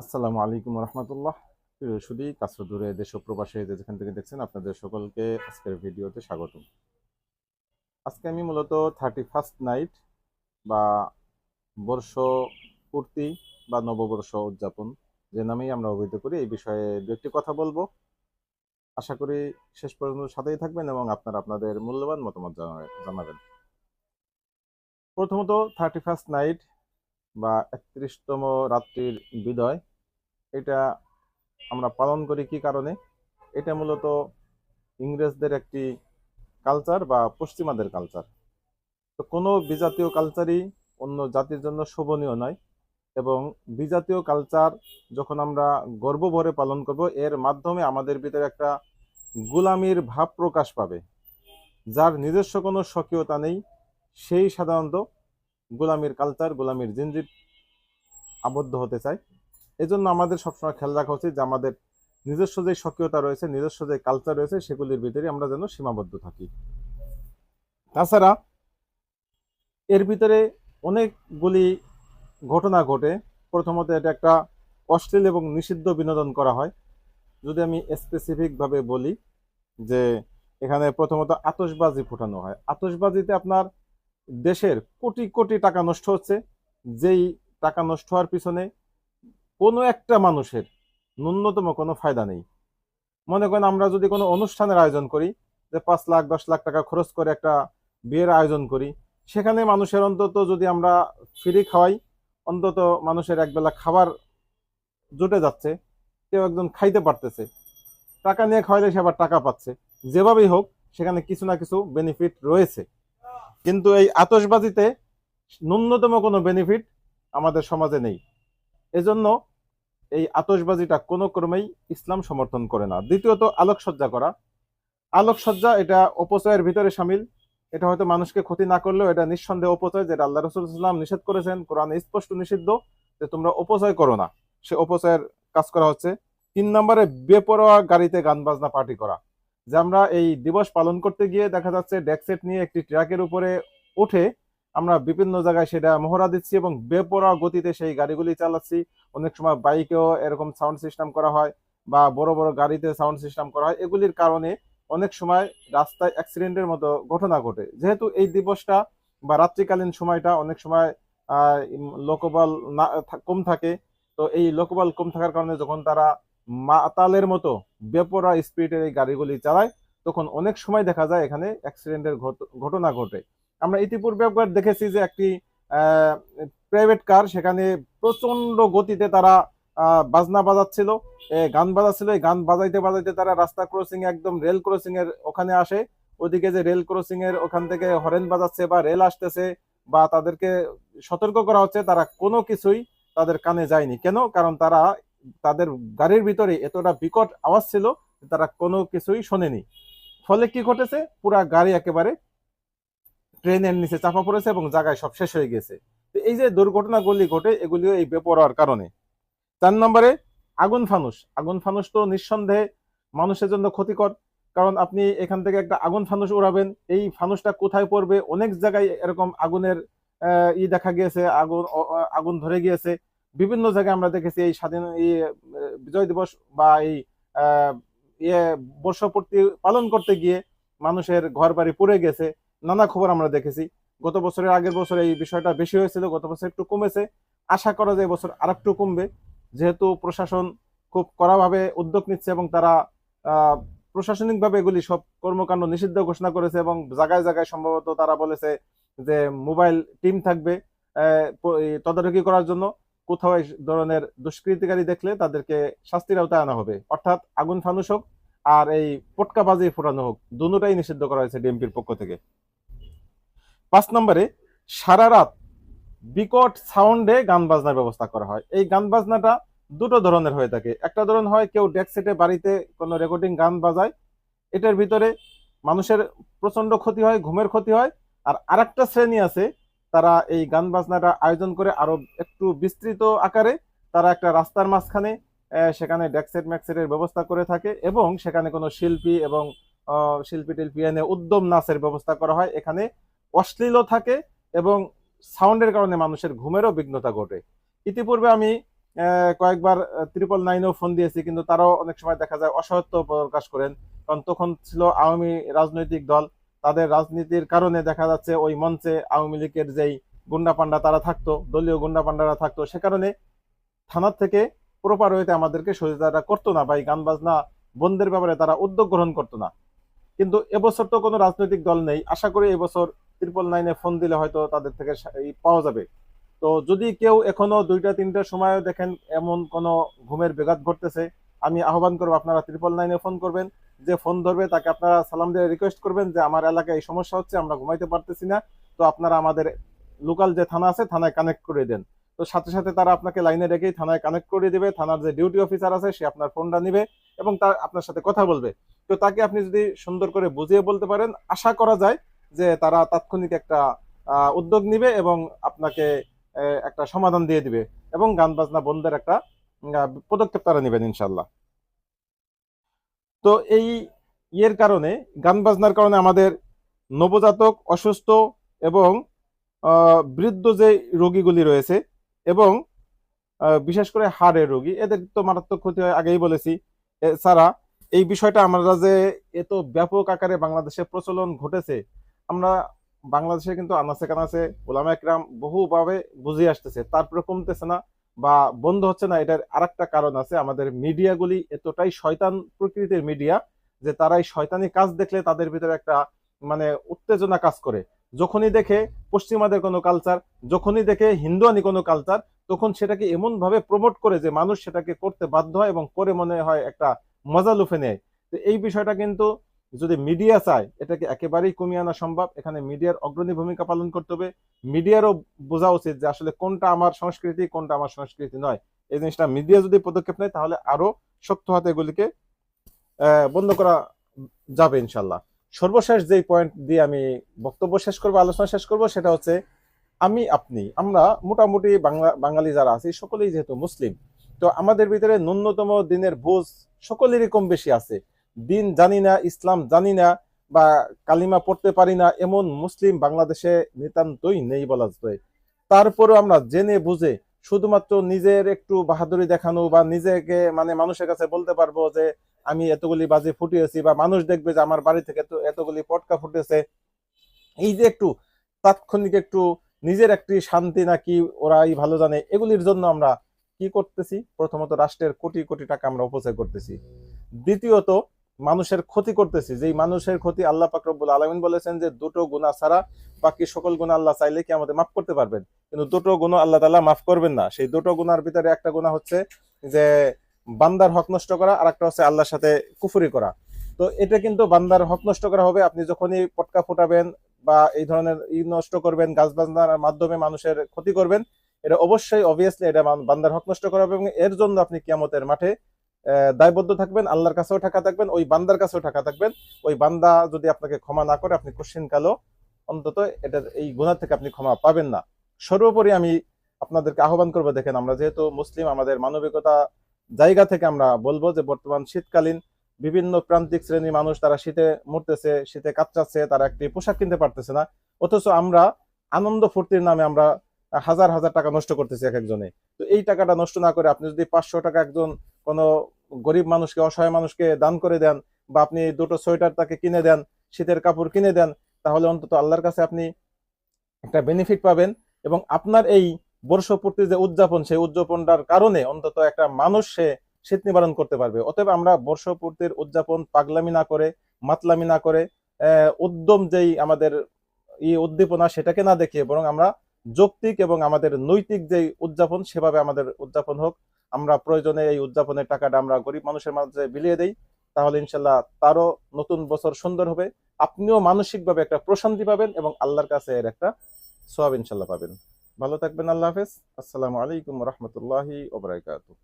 আসসালামু আলাইকুম রহমতুল্লাহ। প্রিয় সুদী কাছে দূরে দেশ প্রবাসে যেখান থেকে দেখছেন আপনাদের সকলকে আজকের ভিডিওতে স্বাগত আজকে আমি মূলত থার্টি ফার্স্ট নাইট বা বর্ষ পূর্তি বা নববর্ষ উদযাপন যে নামেই আমরা অভিহিত করি, এই বিষয়ে দু একটি কথা বলব। আশা করি শেষ পর্যন্ত সাথেই থাকবেন এবং আপনারা আপনাদের মূল্যবান মতামত জানা- জানাবেন। প্রথমত থার্টি ফার্স্ট নাইট বা একত্রিশতম রাত্রির বিদয় এটা আমরা পালন করি কি কারণে? এটা মূলত ইংরেজদের একটি কালচার বা পশ্চিমাদের কালচার তো কোনো বিজাতীয় কালচারই অন্য জাতির জন্য শোভনীয় নয় এবং বিজাতীয় কালচার যখন আমরা গর্ব ভরে পালন করব, এর মাধ্যমে আমাদের ভিতরে একটা গুলামির ভাব প্রকাশ পাবে। যার নিজস্ব কোনো স্বকীয়তা নেই, সেই সাধারণত গোলামির কালচার গোলামির জিনজির আবদ্ধ হতে চায়। এজন্য আমাদের সবসময় খেয়াল রাখা উচিত যে আমাদের নিজস্ব যে স্বকীয়তা রয়েছে, নিজস্ব যে কালচার রয়েছে, সেগুলির ভিতরে আমরা যেন সীমাবদ্ধ থাকি। তাছাড়া এর ভিতরে অনেকগুলি ঘটনা ঘটে। প্রথমত এটা একটা অশ্লীল এবং নিষিদ্ধ বিনোদন করা হয়। যদি আমি স্পেসিফিকভাবে বলি যে এখানে প্রথমত আতসবাজি ফোটানো হয়। আতসবাজিতে আপনার দেশের কোটি কোটি টাকা নষ্ট হচ্ছে। যেই টাকা নষ্ট হওয়ার পিছনে কোনো একটা মানুষের ন্যূনতম কোনো ফায়দা নেই। মনে করেন আমরা যদি কোনো অনুষ্ঠানের আয়োজন করি, যে পাঁচ লাখ, দশ লাখ টাকা খরচ করে একটা বিয়ের আয়োজন করি, সেখানে মানুষের অন্তত যদি আমরা ফ্রি খাওয়াই, অন্তত মানুষের একবেলা খাবার জুটে যাচ্ছে, কেউ একজন খাইতে পারতেছে, টাকা নিয়ে খাওয়াইলে সে আবার টাকা পাচ্ছে। যেভাবেই হোক, সেখানে কিছু না কিছু বেনিফিট রয়েছে। কিন্তু এই আতশবাজিতে ন্যূনতম কোনো বেনিফিট আমাদের সমাজে নেই। এজন্য এই আতসবাজিটা কোনো ক্রমেই ইসলাম সমর্থন করে না। দ্বিতীয়ত, আলোকসজ্জা করা। আলোকসজ্জা, এটা অপচয়ের ভিতরে সামিল। এটা হয়তো মানুষকে ক্ষতি না করলেও এটা নিঃসন্দেহে অপচয়, যেটা আল্লাহ রসুলাম নিষেধ করেছেন। কোরআনে স্পষ্ট নিষিদ্ধ যে তোমরা অপচয় করো না। সে অপচয়ের কাজ করা হচ্ছে। তিন নম্বরে, বেপরোয়া গাড়িতে গান বাজনা পার্টি করা। যে আমরা এই দিবস পালন করতে গিয়ে দেখা যাচ্ছে ডেকসেট নিয়ে একটি ট্রাকের উপরে উঠে আমরা বিভিন্ন জায়গায় সেটা মহড়া দিচ্ছি এবং বেপরোয়া গতিতে সেই গাড়িগুলি চালাচ্ছি। অনেক সময় বাইকেও এরকম সাউন্ড সিস্টেম করা হয় বা বড় বড় গাড়িতে সাউন্ড সিস্টেম করা হয়। এগুলির কারণে অনেক সময় রাস্তায় অ্যাক্সিডেন্টের মতো ঘটনা ঘটে। যেহেতু এই দিবসটা বা রাত্রিকালীন সময়টা অনেক সময় লোকবল না কম থাকে, তো এই লোকবল কম থাকার কারণে যখন তারা মাতালের মতো বেপরা স্পিডের এই গাড়িগুলি চালায়, তখন অনেক সময় দেখা যায় এখানে অ্যাক্সিডেন্টের ঘটনা ঘটে। আমরা ইতিপূর্বে একবার দেখেছি যে একটি প্রাইভেট কার সেখানে প্রচণ্ড গতিতে তারা বাজনা বাজাচ্ছিল। গান বাজাচ্ছিল। গান বাজাইতে বাজাইতে তারা রাস্তা ক্রসিং একদম রেল ক্রসিং এর ওখানে আসে। ওদিকে যে রেল ক্রসিং এর ওখান থেকে হরেন বাজাচ্ছে বা রেল আসতেছে বা তাদেরকে সতর্ক করা হচ্ছে, তারা কোনো কিছুই তাদের কানে যায়নি। কেন? কারণ তারা, তাদের গাড়ির ভিতরে এতটা বিকট আওয়াজ ছিল তারা কোনো কিছুই শোনেনি। ফলে কি ঘটেছে? পুরা গাড়ি একেবারে ট্রেনের নিচে চাপা পড়েছে এবং জায়গায় সব শেষ হয়ে গেছে। এই যে দুর্ঘটনাগুলি ঘটে এগুলিও এই বেপরোয়ার কারণে। চার নম্বরে, আগুন ফানুস। আগুন ফানুস তো নিঃসন্দেহে মানুষের জন্য ক্ষতিকর, কারণ আপনি এখান থেকে একটা আগুন ফানুস উড়াবেন, এই ফানুসটা কোথায় পড়বে? অনেক জায়গায় এরকম আগুনের ই দেখা গিয়েছে, আগুন আগুন ধরে গিয়েছে। বিভিন্ন জায়গায় আমরা দেখেছি এই স্বাধীন বিজয় দিবস বা এই ইয়ে বর্ষপূর্তি পালন করতে গিয়ে মানুষের ঘর বাড়ি পড়ে গেছে। নানা খবর আমরা দেখেছি। গত বছরের আগের বছর এই বিষয়টা বেশি হয়েছিল, গত বছর একটু কমেছে। আশা করা যায় এবছর আরেকটু কমবে। যেহেতু প্রশাসন খুব কড়াভাবে উদ্যোগ নিচ্ছে এবং তারা প্রশাসনিকভাবে এগুলি সব কর্মকাণ্ড নিষিদ্ধ ঘোষণা করেছে এবং জায়গায় জায়গায় সম্ভবত তারা বলেছে যে মোবাইল টিম থাকবে তদারকি করার জন্য। কোথাও এই ধরনের দুষ্কৃতিকারী দেখলে তাদেরকে শাস্তির আওতায় আনা হবে। অর্থাৎ আগুন ফানুস হোক আর এই পটকাবাজি ফোটানো হোক দুটোটাই নিষিদ্ধ করা হয়েছে ডিএমপির পক্ষ থেকে। পাঁচ নম্বরে সারা রাত বিকট সাউন্ডে গান বাজনার ব্যবস্থা করা হয়। এই গান বাজনাটা দুটো ধরনের হয়ে থাকে। একটা ধরন হয় কেউ ডেক সেটে বাড়িতে কোনো রেকর্ডিং গান বাজায়, এটার ভিতরে মানুষের প্রচণ্ড ক্ষতি হয়, ঘুমের ক্ষতি হয়, আর আরেকটা শ্রেণি আছে, তারা এই গান বাজনাটা আয়োজন করে আরও একটু বিস্তৃত আকারে, তারা একটা রাস্তার মাঝখানে সেখানে ডেকসেট ম্যাক্সেটের ব্যবস্থা করে থাকে এবং সেখানে কোনো শিল্পী এবং শিল্পী টিল্পী এনে উদ্যম নাচের ব্যবস্থা করা হয়। এখানে অশ্লীলও থাকে এবং সাউন্ডের কারণে মানুষের ঘুমেরও বিঘ্নতা ঘটে। ইতিপূর্বে আমি কয়েকবার ত্রিপল নাইনেও ফোন দিয়েছি, কিন্তু তারাও অনেক সময় দেখা যায় অসহায়ত্ব প্রকাশ করেন। কারণ তখন ছিল আওয়ামী রাজনৈতিক দল, তাদের রাজনীতির কারণে দেখা যাচ্ছে ওই মঞ্চে আওয়ামী লীগের যেই গুন্ডা পান্ডা তারা থাকতো, দলীয় গুন্ডা পান্ডারা থাকতো, সে কারণে থানার থেকে প্রপার ওয়েতে আমাদেরকে সহযোগিতা করতো না বা এই গান বাজনা বন্ধের ব্যাপারে তারা উদ্যোগ গ্রহণ করতো না। কিন্তু এবছর তো কোনো রাজনৈতিক দল নেই। আশা করি এবছর ট্রিপল নাইনে ফোন দিলে হয়তো তাদের থেকে পাওয়া যাবে। তো যদি কেউ এখনও দুইটা, তিনটার সময় দেখেন এমন কোনো ঘুমের বেঘাত ঘটতেছে, আমি আহ্বান করব আপনারা ট্রিপল নাইনে ফোন করবেন। যে ফোন ধরবে তাকে আপনারা সালাম দিয়ে রিকোয়েস্ট করবেন যে আমার এলাকায় এই সমস্যা হচ্ছে, আমরা ঘুমাইতে পারতেছি না। তো আপনারা আমাদের লোকাল যে থানা আছে, থানায় কানেক্ট করে দেন। তো সাথে সাথে তারা আপনাকে লাইনে রেখেই থানায় কানেক্ট করে দিবে। থানার যে ডিউটি অফিসার আছে, সে আপনার ফোনটা নিবে এবং তার আপনার সাথে কথা বলবে। তো তাকে আপনি যদি সুন্দর করে বুঝিয়ে বলতে পারেন, আশা করা যায় যে তারা তাৎক্ষণিক একটা উদ্যোগ নিবে এবং আপনাকে একটা সমাধান দিয়ে দিবে এবং গান বাজনা বন্ধের একটা পদক্ষেপ তারা নেবেন ইনশাল্লাহ তো এই ইয়ের কারণে, গান বাজনার কারণে আমাদের নবজাতক, অসুস্থ এবং বৃদ্ধ যে রোগীগুলি রয়েছে এবং বিশেষ করে হাড়ের রোগী, এদের তো মারাত্মক ক্ষতি হয়, আগেই বলেছি। এছাড়া এই বিষয়টা আমরা যে এত ব্যাপক আকারে বাংলাদেশে প্রচলন ঘটেছে আমরা বাংলাদেশে কিন্তু আনাচে কানাচে ওলামা একরাম বহুভাবে বুঝিয়ে আসতেছে। তারপরে কমতেছে না বা বন্ধ হচ্ছে না, এটার আরেকটা কারণ আছে। আমাদের মিডিয়াগুলি এতটাই শয়তান প্রকৃতির মিডিয়া যে তারা এই শয়তানি কাজ দেখলে তাদের ভিতরে একটা মানে উত্তেজনা কাজ করে। যখনই দেখে পশ্চিমাদের কোনো কালচার যখনই দেখে হিন্দুয়ানি কোনো কালচার তখন সেটাকে এমন ভাবে প্রমোট করে যে মানুষ সেটাকে করতে বাধ্য হয় এবং করে মনে হয় একটা মজা লুফে নেয়। তো এই বিষয়টা কিন্তু যদি মিডিয়া চায়, এটাকে একেবারেই কমিয়ে আনা সম্ভব। এখানে মিডিয়ার অগ্রণী ভূমিকা পালন করতে হবে। মিডিয়ারও বোঝা উচিত যে আসলে কোনটা আমার সংস্কৃতি, কোনটা আমার সংস্কৃতি নয়। এই জিনিসটা মিডিয়া যদি পদক্ষেপ নেয়, তাহলে আরও শক্ত হাতে এগুলিকে বন্ধ করা যাবে ইনশাল্লাহ সর্বশেষ যেই পয়েন্ট দিয়ে আমি বক্তব্য শেষ করব, আলোচনা শেষ করব, সেটা হচ্ছে আমি, আপনি, আমরা মোটামুটি বাংলা, বাঙালি যারা আছি, সকলেই যেহেতু মুসলিম, তো আমাদের ভিতরে ন্যূনতম দিনের বোঝ সকলেরই কম বেশি আছে। দিন জানি না, ইসলাম জানি না বা কালিমা পড়তে পারি না, এমন মুসলিম বাংলাদেশে নিতান্তই নেই বলা যায়। তারপরেও আমরা জেনে বুঝে শুধুমাত্র নিজের একটু বাহাদুরি দেখানো বা নিজেকে মানে মানুষের কাছে বলতে পারব যে, আমি এতগুলি বাজি ফুটিয়েছি বা মানুষ দেখবে যে আমার বাড়ি থেকে তো এতগুলি পটকা ফুটেছে। এই যে একটু তাৎক্ষণিক একটু নিজের একটি শান্তি নাকি ওরাই ভালো জানে, এগুলির জন্য আমরা কি করতেছি? প্রথমত রাষ্ট্রের কোটি কোটি টাকা আমরা অপচয় করতেছি। দ্বিতীয়ত মানুষের ক্ষতি করতেছি, যেই মানুষের ক্ষতি আল্লাহ পাকরবুল আলমিন বলেছেন যে দুটো গুণা ছাড়া বাকি সকল গুণা আল্লাহ চাইলে কি আমাদের মাফ করতে পারবেন। কিন্তু দুটো গুণ আল্লাহ তাআলা মাফ করবেন না। সেই দুটো গুণার ভিতরে একটা গুণা হচ্ছে যে বান্দার হক নষ্ট করা আর একটা হচ্ছে আল্লাহর সাথে কুফুরি করা। তো এটা কিন্তু বান্দার হক নষ্ট করা হবে। আপনি যখনই পটকা ফোটাবেন বা এই ধরনের ই নষ্ট করবেন, গাছ বাজনার মাধ্যমে মানুষের ক্ষতি করবেন, এটা অবশ্যই অবভিয়াসলি এটা বান্দার হক নষ্ট করা হবে এবং এর জন্য আপনি কিয়ামতের মাঠে দায়বদ্ধ থাকবেন, আল্লাহর কাছেও টাকা থাকবেন, ওই বান্দার কাছেও টাকা থাকবেন। ওই বান্দা যদি আপনাকে ক্ষমা না করে, আপনি কোশ্চিন কালো অন্তত এটা এই গুণার থেকে আপনি ক্ষমা পাবেন না। সর্বোপরি আমি আপনাদেরকে আহ্বান করব, দেখেন আমরা যেহেতু মুসলিম, আমাদের মানবিকতা জায়গা থেকে আমরা বলব যে বর্তমান শীতকালীন বিভিন্ন প্রান্তিক শ্রেণির মানুষ তারা শীতে মরতেছে, শীতে কাচ্চাচ্ছে তারা একটি পোশাক কিনতে পারতেছে না। অথচ আমরা আনন্দ ফুর্তির নামে আমরা হাজার হাজার টাকা নষ্ট করতেছি এক একজনে। তো এই টাকাটা নষ্ট না করে আপনি যদি পাঁচশো টাকা একজন কোনো গরিব মানুষকে, অসহায় মানুষকে দান করে দেন বা আপনি দুটো সোয়েটার তাকে কিনে দেন, শীতের কাপড় কিনে দেন, তাহলে অন্তত আল্লাহর কাছে আপনি একটা বেনিফিট পাবেন এবং আপনার এই বর্ষপূর্তি যে উদযাপন, সেই উদযাপনটার কারণে অন্তত একটা মানুষ সে শীত নিবারণ করতে পারবে। অতএব আমরা বর্ষপূর্তির উদযাপন পাগলামি না করে, মাতলামি না করে উদ্যম যেই আমাদের ই উদ্দীপনা সেটাকে না দেখিয়ে বরং আমরা যৌক্তিক এবং আমাদের নৈতিক যেই উদযাপন, সেভাবে আমাদের উদযাপন হোক। আমরা প্রয়োজনে এই উদযাপনের টাকাটা আমরা গরিব মানুষের মাঝে বিলিয়ে দেই, তাহলে ইনশাল্লাহ তারও নতুন বছর সুন্দর হবে। আপনিও মানসিকভাবে একটা প্রশান্তি পাবেন এবং আল্লাহর কাছে এর একটা সোয়াব ইনশাল্লাহ পাবেন। ভালো থাকবেন, আল্লাহ হাফেজ। আসসালামু আলাইকুম রহমতুল্লাহি ওবরাকাতুহ